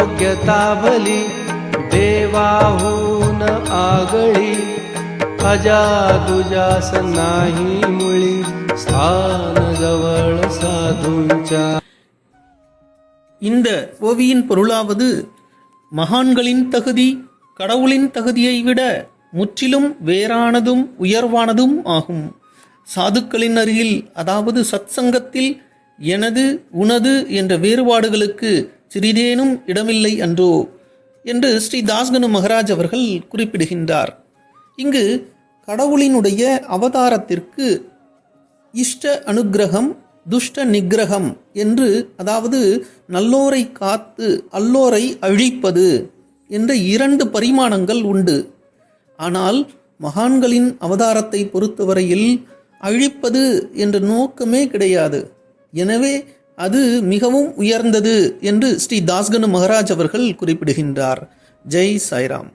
योग्यता भली देवाहून आगळी अजादुजास नाही मुळी स्थान जवळ साधूंच्या இந்த ஓவியின் பொருளாவது மகான்களின் தகுதி கடவுளின் தகுதியை விட முற்றிலும் வேறானதும் உயர்வானதும் ஆகும் சாதுக்களின் அருகில் அதாவது சத்சங்கத்தில் எனது உனது என்ற வேறுபாடுகளுக்கு சிறிதேனும் இடமில்லை அன்றோ? என்று ஸ்ரீ தாஸ்கனு மகராஜ் அவர்கள் குறிப்பிடுகின்றார். இங்கு கடவுளினுடைய அவதாரத்திற்கு இஷ்ட அனுக்கிரகம் துஷ்ட நிகிரகம் என்று அதாவது நல்லோரை காத்து அல்லோரை அழிப்பது என்ற இரண்டு பரிமாணங்கள் உண்டு. ஆனால் மகான்களின் அவதாரத்தை பொறுத்தவரையில் அழிப்பது என்ற நோக்கமே கிடையாது. எனவே அது மிகவும் உயர்ந்தது என்று ஸ்ரீ தாஸ்கனு மகராஜ் அவர்கள் குறிப்பிடுகின்றார். ஜெய் சாய்ராம்.